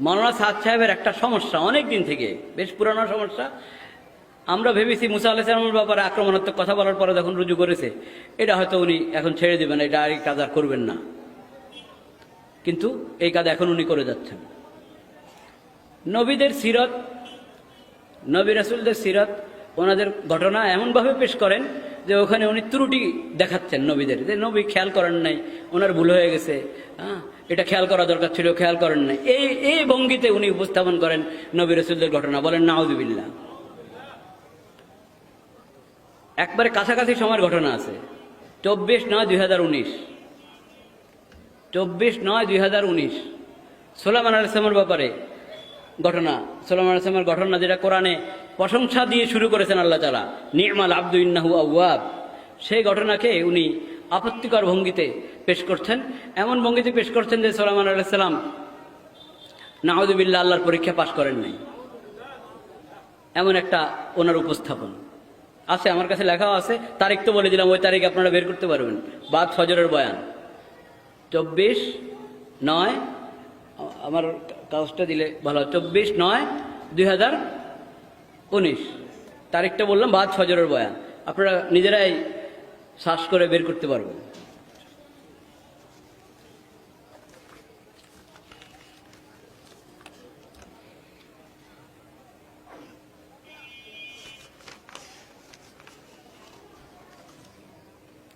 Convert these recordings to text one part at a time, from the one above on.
মৌলানা সাদ সাহেবের একটা সমস্যা অনেক দিন থেকে, বেশ পুরানো সমস্যা। আমরা ভেবেছি মুসা আলাহিসামের ব্যাপারে আক্রমণাত্মক কথা বলার পরে যখন রুজু করেছে, এটা হয়তো উনি এখন ছেড়ে দেবেন, এটা আর এই কাজ আর করবেন না। কিন্তু এই কাজ এখন উনি করে যাচ্ছেন। নবীদের সিরত, নবী রাসুলদের সিরত, ওনাদের ঘটনা এমনভাবে পেশ করেন যে ওখানে উনি ত্রুটি দেখাচ্ছেন নবীদের। যে নবী খেয়াল করেন নাই, ওনার ভুল হয়ে গেছে। হ্যাঁ এটা খেয়াল করা দরকার ছিল, খেয়াল করেন নাই। এই এই ভঙ্গিতে উনি উপস্থাপন করেন নবী রসুলদের ঘটনা। বলেন, নাউজুবিল্লাহ। একবারে কাছাকাছি সময়ের ঘটনা আছে। চব্বিশ নয় দুই হাজার উনিশ। চব্বিশ নয় দুই হাজার উনিশ। সোলামান আলাইসলামের ব্যাপারে ঘটনা। সোলামান আলাইসলামের ঘটনা যেটা কোরআনে প্রশংসা দিয়ে শুরু করেছেন আল্লাহ তালা নিয়মাল আব্দু ইন্নাহু আউয়াব সেই ঘটনাকে উনি আপত্তিকর ভঙ্গিতে পেশ করছেন। এমন ভঙ্গিতে পেশ করছেন যে সোলামান আলাইসাল্লাম নাহদুবিল্লা আল্লাহর পরীক্ষা পাশ করেন নাই। এমন একটা ওনার উপস্থাপন। আছে, আমার কাছে লেখাও আছে। তারিখ তো বলে দিলাম, ওই তারিখ আপনারা বের করতে পারবেন। বাদ ফজরের বয়ান। চব্বিশ নয়, আমার কাগজটা দিলে ভালো। চব্বিশ নয়, দুই হাজার উনিশ। তারিখটা বললাম বাদ ফজরের বয়ান। আপনারা নিজেরাই শ্বাস করে বের করতে পারবেন।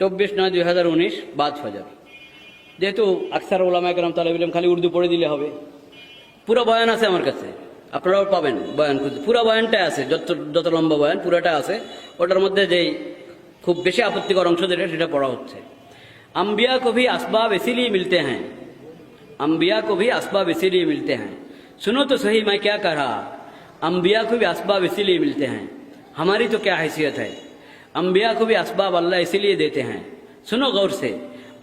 চব্বিশ নয় দুই হাজার উনিশ, বাদ ফজর। যেহেতু আকসার ওলামা একরাম তালেব ইলম খালি উর্দু পড়ে দিলে হবে। পুরো বয়ান আছে আমার কাছে। আপনারাও পাবেন، বয়ান খুঁজে। পুরো বয়ানটা আছে، যত যত লম্বা বয়ান، পুরোটা আছে। ওটার মধ্যে যেই খুব বেশি আপত্তিকর অংশ যেটা، সেটা পড়া হচ্ছে। امبیا کو بھی اسباب اسی لیے ملتے ہیں انبیاء کو بھی اسباب اسی لیے ملتے ہیں سنو تو صحیح میں کیا کہہ رہا انبیاء کو بھی اسباب اسی لیے ملتے ہیں ہماری تو کیا حیثیت ہے انبیاء کو بھی اسباب اللہ اسی لیے دیتے ہیں سنو غور سے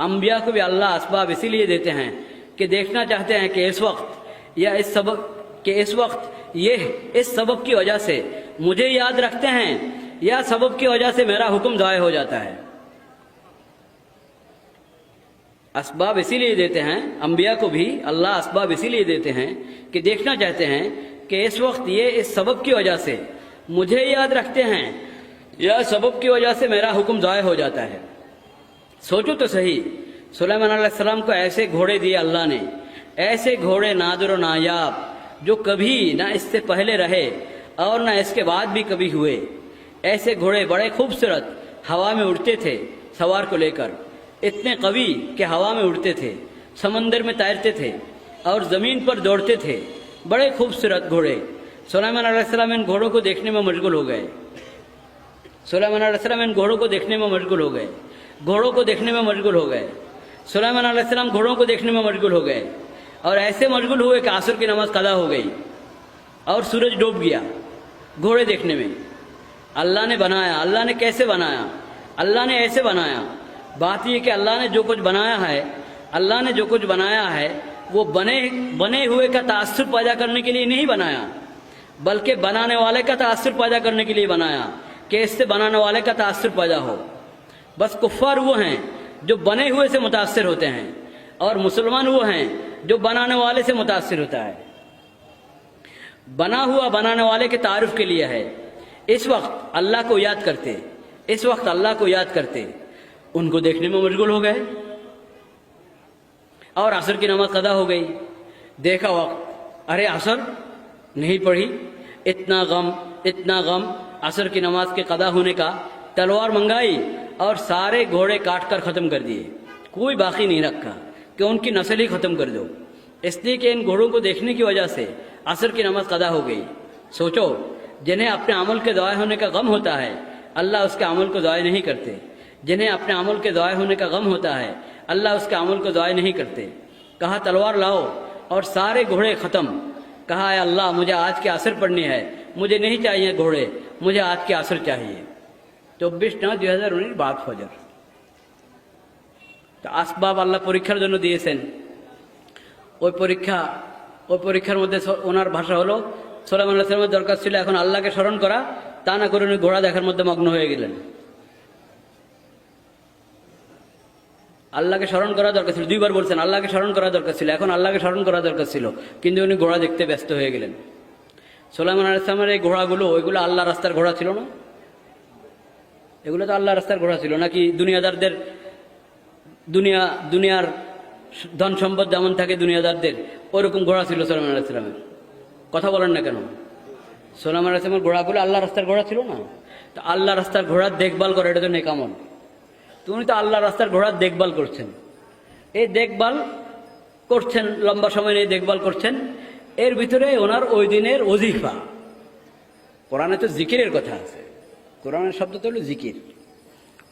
انبیاء کو بھی اللہ اسباب اسی لیے دیتے ہیں کہ دیکھنا چاہتے ہیں کہ اس وقت یا اس سبق کہ اس وقت یہ اس سبب کی وجہ سے مجھے یاد رکھتے ہیں، یا سبب کی وجہ سے میرا حکم ضائع ہو جاتا ہے۔ اسباب اسی لیے دیتے ہیں، انبیاء کو بھی اللہ اسباب اسی لیے دیتے ہیں کہ دیکھنا چاہتے ہیں کہ اس وقت یہ اس سبب کی وجہ سے مجھے یاد رکھتے ہیں، یا سبب کی وجہ سے میرا حکم ضائع ہو جاتا ہے۔ سوچو تو صحیح، سلیمان علیہ السلام کو ایسے گھوڑے دیے اللہ نے، ایسے گھوڑے نادر و نایاب جو کبھی نہ اس سے پہلے رہے اور نہ اس کے بعد بھی کبھی ہوئے۔ ایسے گھوڑے بڑے خوبصورت ہوا میں اڑتے تھے سوار کو لے کر۔ اتنے قوی کہ ہوا میں اڑتے تھے، سمندر میں تیرتے تھے اور زمین پر دوڑتے تھے۔ بڑے خوبصورت گھوڑے۔ سلیمان علیہ السلام ان گھوڑوں کو دیکھنے میں مشغول ہو گئے۔ سلیمان علیہ السلام ان گھوڑوں کو دیکھنے میں مشغول ہو گئے۔ گھوڑوں کو دیکھنے میں مشغول ہو گئے۔ سلیمان علیہ السلام گھوڑوں کو دیکھنے میں مشغول ہو گئے۔ اور ایسے مشغول ہوئے کہ عصر کی نماز قضا ہو گئی اور سورج ڈوب گیا گھوڑے دیکھنے میں۔ اللہ نے بنایا، اللہ نے کیسے بنایا؟ اللہ نے ایسے بنایا۔ بات یہ کہ اللہ نے جو کچھ بنایا ہے، اللہ نے جو کچھ بنایا ہے، وہ بنے بنے ہوئے کا تاثر پیدا کرنے کے لیے نہیں بنایا، بلکہ بنانے والے کا تاثر پیدا کرنے کے لیے بنایا، کہ اس سے بنانے والے کا تاثر پیدا ہو۔ بس کفار وہ ہیں جو بنے ہوئے سے متاثر ہوتے ہیں۔ اور مسلمان وہ ہیں جو بنانے والے سے متاثر ہوتا ہے۔ بنا ہوا بنانے والے کے تعارف کے لیے ہے۔ اس وقت اللہ کو یاد کرتے، اس وقت اللہ کو یاد کرتے۔ ان کو دیکھنے میں مشغول ہو گئے۔ اور عصر کی نماز قدا ہو گئی۔ دیکھا وقت۔ ارے عصر، نہیں پڑھی۔ اتنا غم اتنا غم۔ عصر کی نماز کے قدا ہونے کا تلوار منگائی اور سارے گھوڑے کاٹ کر ختم کر دیے۔ کوئی باقی نہیں رکھا۔ کہ ان کی نسل ہی ختم کر دو۔ اس لیے کہ ان گھوڑوں کو دیکھنے کی وجہ سے عصر کی نماز قدا ہو گئی۔ سوچو، جنہیں اپنے عمل کے ضائع ہونے کا غم ہوتا ہے، اللہ اس کے عمل کو ضائع نہیں کرتے۔ جنہیں اپنے عمل کے ضائع ہونے کا غم ہوتا ہے، اللہ اس کے عمل کو ضائع نہیں کرتے۔ کہا، تلوار لاؤ اور سارے گھوڑے ختم۔ کہا، اے اللہ، مجھے آج کے عصر پڑھنی ہے۔ مجھے نہیں چاہیے گھوڑے، مجھے آج کے عصر چاہیے۔ چوبیس نو دو ہزار انیس، بات فجر۔ আসবাব আল্লাহ পরীক্ষার জন্য দিয়েছেন। ওই পরীক্ষা, ওই পরীক্ষার মধ্যে ওনার ভাষা হলো সোলাম আল্লাহ দরকার ছিল এখন আল্লাহকে স্মরণ করা, তা না করে উনি ঘোড়া দেখার মধ্যে মগ্ন হয়ে গেলেন। আল্লাহকে স্মরণ করা দরকার ছিল, দুইবার বলছেন, আল্লাহকে স্মরণ করা দরকার ছিল, এখন আল্লাহকে স্মরণ করা দরকার ছিল, কিন্তু উনি ঘোড়া দেখতে ব্যস্ত হয়ে গেলেন। সোলাইমান আলাইসলামের এই ঘোড়াগুলো, ওইগুলো আল্লাহ রাস্তার ঘোড়া ছিল না? এগুলো তো আল্লাহ রাস্তার ঘোড়া ছিল, নাকি দুনিয়াদারদের দুনিয়া, দুনিয়ার ধন সম্পদ যেমন থাকে দুনিয়াদারদের, ওরকম ঘোড়া ছিল সোলাইমান আলাইসলামের কথা বলেন না কেন? সোলাইমান আলাইসলামের ঘোড়াগুলো আল্লাহ রাস্তার ঘোড়া ছিল না? তো আল্লাহ রাস্তার ঘোড়ার দেখভাল করে, এটা তো নেকামল। তুমি তো আল্লাহ রাস্তার ঘোড়ার দেখভাল করছেন। এই দেখভাল করছেন, লম্বা সময় নিয়ে দেখভাল করছেন, এর ভিতরে ওনার ওই দিনের অজিফা কোরআনে তো জিকিরের কথা আছে। কোরআনের শব্দ তো হলো জিকির।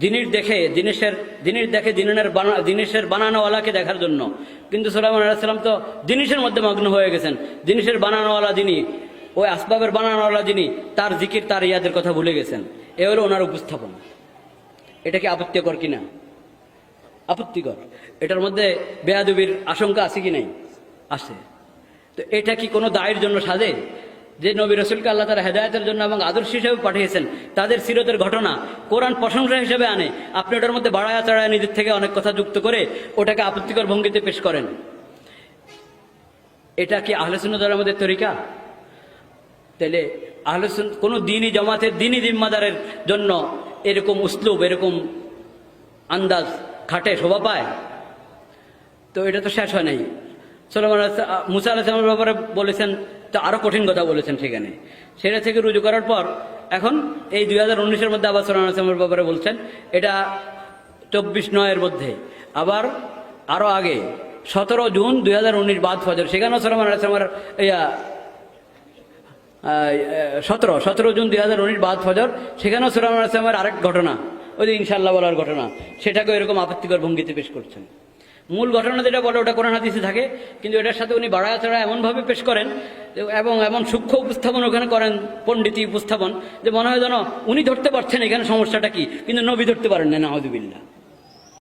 জিনিস দেখে জিনিসের দিনের দেখে দিনের বানা জিনিসের বানানোওয়ালাকে দেখার জন্য। কিন্তু সালামান আলাইসাল্লাম তো জিনিসের মধ্যে মগ্ন হয়ে গেছেন। জিনিসের বানানোওয়ালা যিনি, ওই আসবাবের বানানোওয়ালা যিনি, তার জিকির, তার ইয়াদের কথা ভুলে গেছেন। এ হলো ওনার উপস্থাপন। এটা কি আপত্তিকর কিনা আপত্তিকর। এটার মধ্যে বেয়াদবির আশঙ্কা আছে কি নাই? আছে। তো এটা কি কোনো দায়ের জন্য সাজে? যে নবী রসুলকে আল্লাহ তারা হেদায়তের জন্য এবং আদর্শ হিসেবে পাঠিয়েছেন, তাদের সিরতের ঘটনা কোরআন প্রশংসা হিসেবে আনে। আপনি ওটার মধ্যে বাড়ায়া চড়ায় নিজের থেকে অনেক কথা যুক্ত করে ওটাকে আপত্তিকর ভঙ্গিতে পেশ করেন। এটা কি আহলেসুন্নদের আমাদের তরিকা? তাহলে আহলেসুন কোনো দিনই জমাতের, দিনই জিম্মাদারের জন্য এরকম উসলুব, এরকম আন্দাজ, খাটে শোভা পায়। তো এটা তো শেষ হয় নাই। সোলামান মুসা আলাহিসামের ব্যাপারে বলেছেন তো আরও কঠিন কথা বলেছেন সেখানে। সেটা থেকে রুজু করার পর এখন এই দুই হাজার উনিশের মধ্যে আবার সোলামান আলাহিসামের ব্যাপারে বলছেন, এটা চব্বিশ নয়ের মধ্যে। আবার আরও আগে, সতেরো জুন দুই হাজার উনিশ বাদ ফজর, সেখানেও সোলামান আলাহিসামের ইয়া সতেরো সতেরো জুন দুই হাজার উনিশ বাদ ফজর, সেখানেও সোলামান আলাহিসামের আরেক ঘটনা, ওই যে ইনশাল্লাহ বলার ঘটনা, সেটাকেও এরকম আপত্তিকর ভঙ্গিতে পেশ করছেন। মূল ঘটনা যেটা বলে, ওটা কোরআন হাদিসে থাকে, কিন্তু এটার সাথে উনি বাড়া চড়া এমনভাবে পেশ করেন এবং এমন সূক্ষ্ম উপস্থাপন ওখানে করেন, পণ্ডিতী উপস্থাপন, যে মনে হয় যেন উনি ধরতে পারছেন এখানে সমস্যাটা কি, কিন্তু নবী ধরতে পারেন না নাহদুবিল্লা